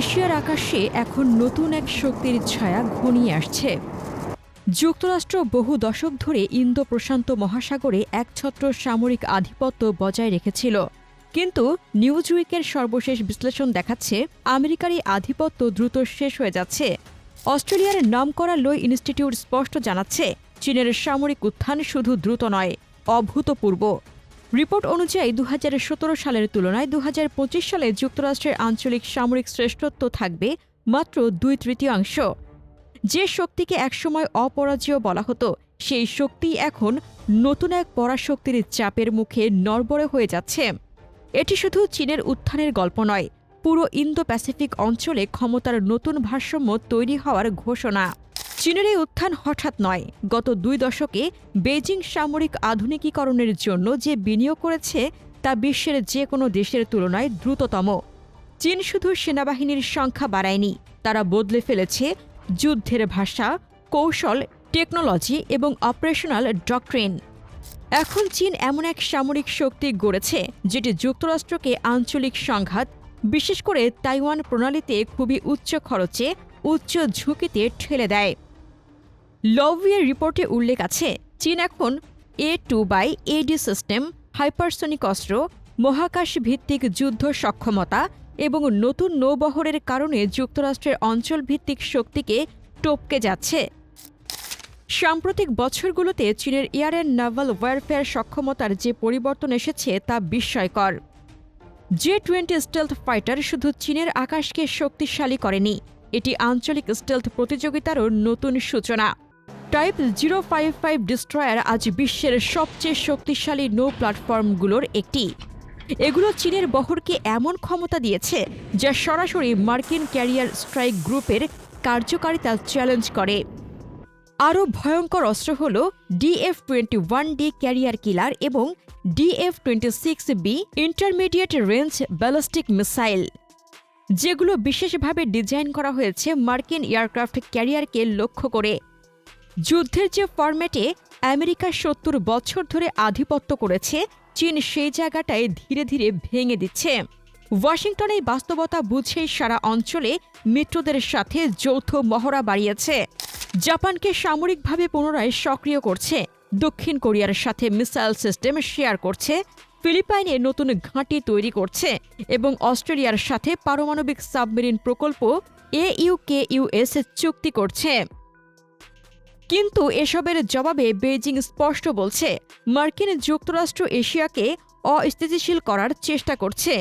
এশিয়ার আকাশে এখন নতুন এক শক্তির ছায়া ঘনিয়ে আসছে। যুক্তরাষ্ট্র বহু দশক ধরে ইন্দো প্রশান্ত মহাসাগরে একছত্র সামরিক আধিপত্য বজায় রেখেছিল। কিন্তু নিউজ উইকের সর্বশেষ বিশ্লেষণ দেখাচ্ছে আমেরিকার এই আধিপত্য দ্রুত শেষ হয়ে যাচ্ছে। অস্ট্রেলিয়ার নামকরা লো ইনস্টিটিউট স্পষ্ট জানাচ্ছে, চীনের সামরিক উত্থান শুধু দ্রুত নয়, অভূতপূর্ব। রিপোর্ট অনুযায়ী দু হাজার সতেরো সালের তুলনায় দু হাজার পঁচিশ সালে যুক্তরাষ্ট্রের আঞ্চলিক সামরিক শ্রেষ্ঠত্ব থাকবে মাত্র দুই তৃতীয়াংশ। যে শক্তিকে একসময় অপরাজেয় বলা হতো, সেই শক্তি এখন নতুন এক পরাশক্তির চাপের মুখে নরবরে হয়ে যাচ্ছে। এটি শুধু চীনের উত্থানের গল্প নয়, পুরো ইন্দো প্যাসিফিক অঞ্চলে ক্ষমতার নতুন ভারসাম্য তৈরি হওয়ার ঘোষণা। চীনের এই উত্থান হঠাৎ নয়। গত দুই দশকে বেজিং সামরিক আধুনিকীকরণের জন্য যে বিনিয়োগ করেছে, তা বিশ্বের যে কোনো দেশের তুলনায় দ্রুততম। চীন শুধু সেনাবাহিনীর সংখ্যা বাড়ায়নি, তারা বদলে ফেলেছে যুদ্ধের ভাষা, কৌশল, টেকনোলজি এবং অপারেশনাল ডক্ট্রিন। এখন চীন এমন এক সামরিক শক্তি গড়েছে, যেটি যুক্তরাষ্ট্রকে আঞ্চলিক সংঘাত, বিশেষ করে তাইওয়ান প্রণালীতে খুবই উচ্চ খরচে, উচ্চ ঝুঁকিতে ঠেলে দেয়। লভিয়ের রিপোর্টে উল্লেখ আছে, চীন এখন A two by AD system hypersonic অস্ত্র মহাকাশ ভিত্তিক যুদ্ধ সক্ষমতা এবং নতুন নৌবহরের কারণে যুক্তরাষ্ট্রের অঞ্চলভিত্তিক শক্তিকে টপকে যাচ্ছে। সাম্প্রতিক বছরগুলোতে চীনের এয়ার অ্যান্ড নাভাল ওয়ারফেয়ার সক্ষমতার যে পরিবর্তন এসেছে তা বিস্ময়কর। জে টোয়েন্টি স্টেলথ ফাইটার শুধু চীনের আকাশকে শক্তিশালী করেনি, এটি আঞ্চলিক স্টেলথ প্রতিযোগিতারও নতুন সূচনা। Type zero five five destroyer আজ বিশ্বের সবচেয়ে শক্তিশালী নৌ প্ল্যাটফর্মগুলোর একটি। এগুলো চীনের বহরকে এমন ক্ষমতা দিয়েছে, যা সরাসরি মার্কিন ক্যারিয়ার স্ট্রাইক গ্রুপের কার্যকারিতা চ্যালেঞ্জ করে। আরও ভয়ঙ্কর অস্ত্র হল DF twenty one D carrier killer এবং DF twenty six B intermediate range ballistic missile, যেগুলো বিশেষভাবে ডিজাইন করা হয়েছে মার্কিন এয়ারক্রাফট ক্যারিয়ারকে লক্ষ্য করে। যুদ্ধের যে ফরম্যাটে আমেরিকা সত্তর বছর ধরে আধিপত্য করেছে, চীন সেই জায়গাটায় ধীরে ধীরে ভেঙে দিচ্ছে। ওয়াশিংটনে এই বাস্তবতা বুঝেই সারা অঞ্চলে মিত্রদের সাথে যৌথ মহড়া বাড়িয়েছে। জাপানকে সামরিকভাবে পুনরায় সক্রিয় করছে। দক্ষিণ কোরিয়ার সাথে মিসাইল সিস্টেম শেয়ার করছে। ফিলিপাইনে নতুন ঘাঁটি তৈরি করছে এবং অস্ট্রেলিয়ার সাথে পারমাণবিক সাবমেরিন প্রকল্প এইউকেইউএস চুক্তি করছে। কিন্তু এসবের জবাবে বেইজিং স্পষ্ট বলছে, মার্কিন যুক্তরাষ্ট্র এশিয়াকে অস্থিতিশীল করার চেষ্টা করছে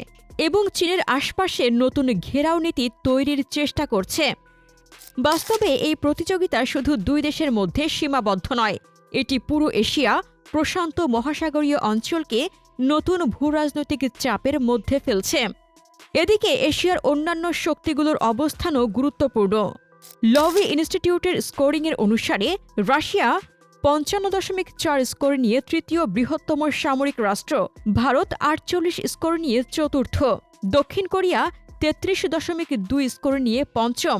এবং চীনের আশপাশে নতুন ঘেরাও নীতি তৈরির চেষ্টা করছে। বাস্তবে এই প্রতিযোগিতা শুধু দুই দেশের মধ্যে সীমাবদ্ধ নয়, এটি পুরো এশিয়া, প্রশান্ত মহাসাগরীয় অঞ্চলকে নতুন ভূরাজনৈতিক চাপের মধ্যে ফেলছে। এদিকে এশিয়ার অন্যান্য শক্তিগুলোর অবস্থানও গুরুত্বপূর্ণ। লভি ইনস্টিটিউটের স্কোরিংয়ের অনুসারে, রাশিয়া পঞ্চান্ন দশমিক চার স্কোর নিয়ে তৃতীয় বৃহত্তম সামরিক রাষ্ট্র। ভারত আটচল্লিশ স্কোর নিয়ে চতুর্থ। দক্ষিণ কোরিয়া তেত্রিশ দশমিক দুই স্কোর নিয়ে পঞ্চম।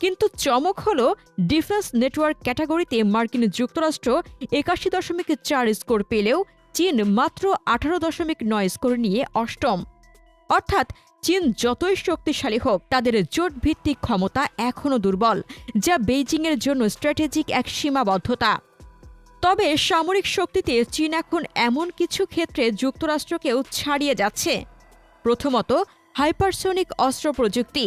কিন্তু চমক হল, ডিফেন্স নেটওয়ার্ক ক্যাটাগরিতে মার্কিন যুক্তরাষ্ট্র একাশি দশমিক চার স্কোর পেলেও, চীন মাত্র আঠারো দশমিক নয় স্কোর নিয়ে অষ্টম। অর্থাৎ চীন যতই শক্তিশালী হোক, তাদের জোট ভিত্তিক ক্ষমতা এখনও দুর্বল, যা বেইজিংয়ের জন্য স্ট্র্যাটেজিক এক সীমাবদ্ধতা। তবে সামরিক শক্তিতে চীন এখন এমন কিছু ক্ষেত্রে যুক্তরাষ্ট্রকেও ছাড়িয়ে যাচ্ছে। প্রথমত, হাইপারসোনিক অস্ত্র প্রযুক্তি।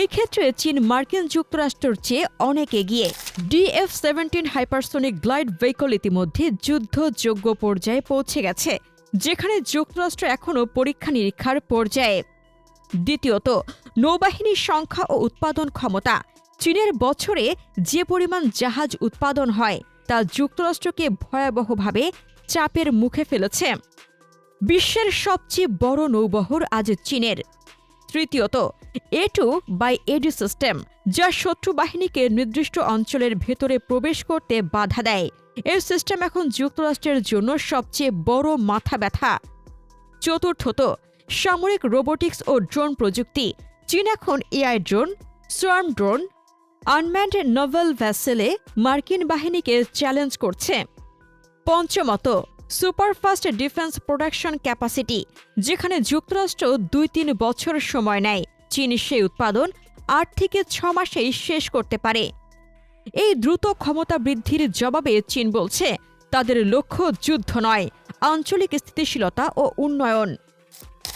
এই ক্ষেত্রে চীন মার্কিন যুক্তরাষ্ট্রের চেয়ে অনেক এগিয়ে। DF seventeen hypersonic glide vehicle ইতিমধ্যে যুদ্ধযোগ্য পর্যায়ে পৌঁছে গেছে, যেখানে যুক্তরাষ্ট্র এখনও পরীক্ষা নিরীক্ষার পর্যায়ে। দ্বিতীয়ত, নৌবাহিনীর সংখ্যা ও উৎপাদন ক্ষমতা। চীনের বছরে যে পরিমাণ জাহাজ উৎপাদন হয়, তা যুক্তরাষ্ট্রকে ভয়াবহভাবে চাপের মুখে ফেলেছে। বিশ্বের সবচেয়ে বড় নৌবহর আজ চীনের। তৃতীয়ত A two by AD system যা শত্রু বাহিনীকে নির্দিষ্ট অঞ্চলের ভেতরে প্রবেশ করতে বাধা দেয়। এই সিস্টেম এখন যুক্তরাষ্ট্রের জন্য সবচেয়ে বড় মাথা ব্যথা। চতুর্থত সামরিক রোবোটিক্স ও ড্রোন প্রযুক্তি। চীন এখন AI drone swarm drone, unmanned naval ভ্যাসেলে মার্কিন বাহিনীকে চ্যালেঞ্জ করছে। পঞ্চমত, সুপারফাস্ট ডিফেন্স প্রোডাকশন ক্যাপাসিটি, যেখানে যুক্তরাষ্ট্র দুই তিন বছর সময় নেয়। চীন সেই উৎপাদন আট থেকে ছ মাসেই শেষ করতে পারে। এই দ্রুত ক্ষমতা বৃদ্ধির জবাবে চীন বলছে, তাদের লক্ষ্য যুদ্ধ নয়, আঞ্চলিক স্থিতিশীলতা ও উন্নয়ন।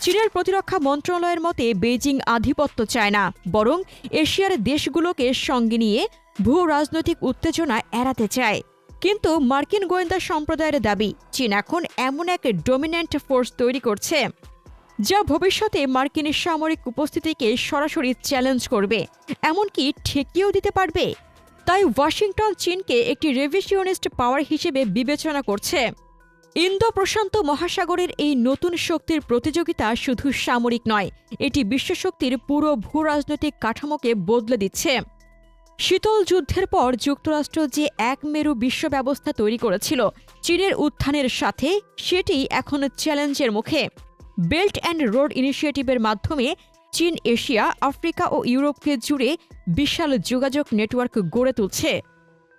চীনের প্রতিরক্ষা মন্ত্রণালয়ের মতে বেইজিং আধিপত্য চায় না, বরং এশিয়ার দেশগুলোকে সঙ্গে নিয়ে ভূ রাজনৈতিক উত্তেজনা এড়াতে চায়। কিন্তু মার্কিন গোয়েন্দা সম্প্রদায়ের দাবি, চীন এখন এমন এক ডমিন্যান্ট ফোর্স তৈরি করছে, যা ভবিষ্যতে মার্কিন সামরিক উপস্থিতিকে সরাসরি চ্যালেঞ্জ করবে। এমনকি ঠেকিয়েও দিতে পারবে। তাই ওয়াশিংটন চীনকে একটি রেভিশনিস্ট পাওয়ার হিসেবে বিবেচনা করছে। ইন্দো প্রশান্ত মহাসাগরের এই নতুন শক্তির প্রতিযোগিতা শুধু সামরিক নয়, এটি বিশ্বশক্তির পুরো ভূ রাজনৈতিক কাঠামোকে বদলে দিচ্ছে। শীতল যুদ্ধের পর যুক্তরাষ্ট্র যে এক মেরু বিশ্ব ব্যবস্থা তৈরি করেছিল, চীনের উত্থানের সাথে সেটি এখন চ্যালেঞ্জের মুখে। বেল্ট অ্যান্ড রোড ইনিশিয়েটিভের মাধ্যমে চীন, এশিয়া, আফ্রিকা ও ইউরোপকে জুড়ে বিশাল যোগাযোগ নেটওয়ার্ক গড়ে তুলছে।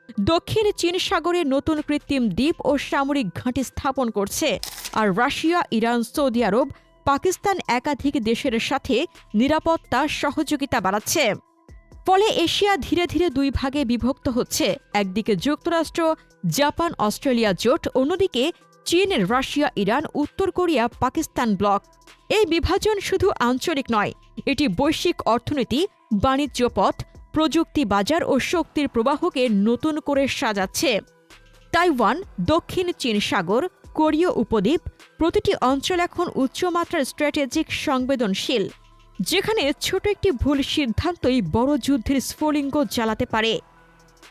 দক্ষিণ চীন সাগরে নতুন কৃত্রিম দ্বীপ ও সামরিক ঘাঁটি স্থাপন করছে, আর Russia, Iran, Saudi Arab, Pakistan একাধিক দেশের সাথে নিরাপত্তা সহযোগিতা বাড়াচ্ছে। ফলে এশিয়া ধীরে ধীরে দুই ভাগে বিভক্ত হচ্ছে, একদিকে যুক্তরাষ্ট্র, জাপান, অস্ট্রেলিয়া জোট, অন্যদিকে চীন, রাশিয়া, ইরান, উত্তর কোরিয়া, পাকিস্তান ব্লক। এই বিভাজন শুধু আঞ্চলিক নয়, এটি বৈশ্বিক অর্থনীতি, বাণিজ্য পথ প্রযুক্তি বাজার ও শক্তির প্রবাহকে নতুন করে সাজাচ্ছে। তাইওয়ান, দক্ষিণ চীন সাগর, কোরীয় উপদ্বীপ, প্রতিটি অঞ্চল এখন উচ্চমাত্রার স্ট্র্যাটেজিক সংবেদনশীল, যেখানে ছোট একটি ভুল সিদ্ধান্তই বড় যুদ্ধের স্ফুলিঙ্গ জ্বালাতে পারে।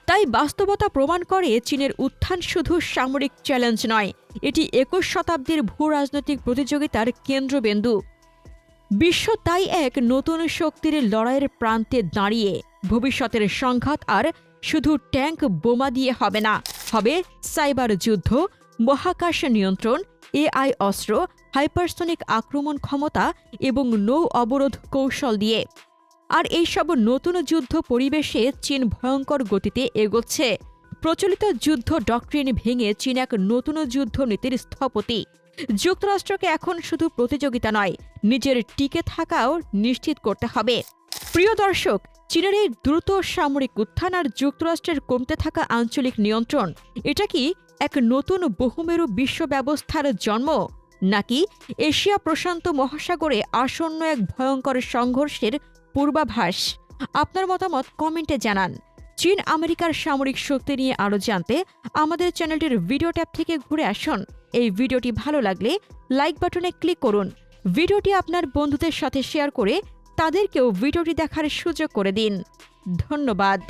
তাই বাস্তবতা প্রমাণ করে চীনের উত্থান শুধু সামরিক চ্যালেঞ্জ নয়, এটি একুশ শতাব্দীর ভূ রাজনৈতিক প্রতিযোগিতার কেন্দ্রবিন্দু। বিশ্ব তাই এক নতুন শক্তির লড়াইয়ের প্রান্তে দাঁড়িয়ে ভবিষ্যতের সংঘাত আর শুধু ট্যাঙ্ক বোমা দিয়ে হবে না, হবে সাইবার যুদ্ধ, মহাকাশ নিয়ন্ত্রণ, এআই অস্ত্র, হাইপারসনিক আক্রমণ ক্ষমতা এবং নৌ অবরোধ কৌশল দিয়ে। আর এইসব নতুন যুদ্ধ পরিবেশে চীন ভয়ঙ্কর গতিতে এগোচ্ছে। প্রচলিত যুদ্ধ ডক্ট্রিন ভেঙে চীন এক নতুন যুদ্ধ নীতির স্থপতি। যুক্তরাষ্ট্রকে এখন শুধু প্রতিযোগিতা নয়, নিজের টিকে থাকাও নিশ্চিত করতে হবে। প্রিয় দর্শক, চীনের এই দ্রুত সামরিক উত্থান আর যুক্তরাষ্ট্রের কমতে থাকা আঞ্চলিক নিয়ন্ত্রণ, এটা কি এক নতুন বহুমেরু বিশ্ব ব্যবস্থার জন্ম? নাকি এশিয়া প্রশান্ত মহাসাগরে আসন্ন এক ভয়ঙ্কর সংঘর্ষের পূর্বাভাস? আপনার মতামত কমেন্টে জানান। চীন আমেরিকার সামরিক শক্তি নিয়ে আরও জানতে আমাদের চ্যানেলটির ভিডিও ট্যাব থেকে ঘুরে আসুন। এই ভিডিওটি ভালো লাগলে লাইক বাটনে ক্লিক করুন। ভিডিওটি আপনার বন্ধুদের সাথে শেয়ার করে তাদেরকেও ভিডিওটি দেখার সুযোগ করে দিন। ধন্যবাদ।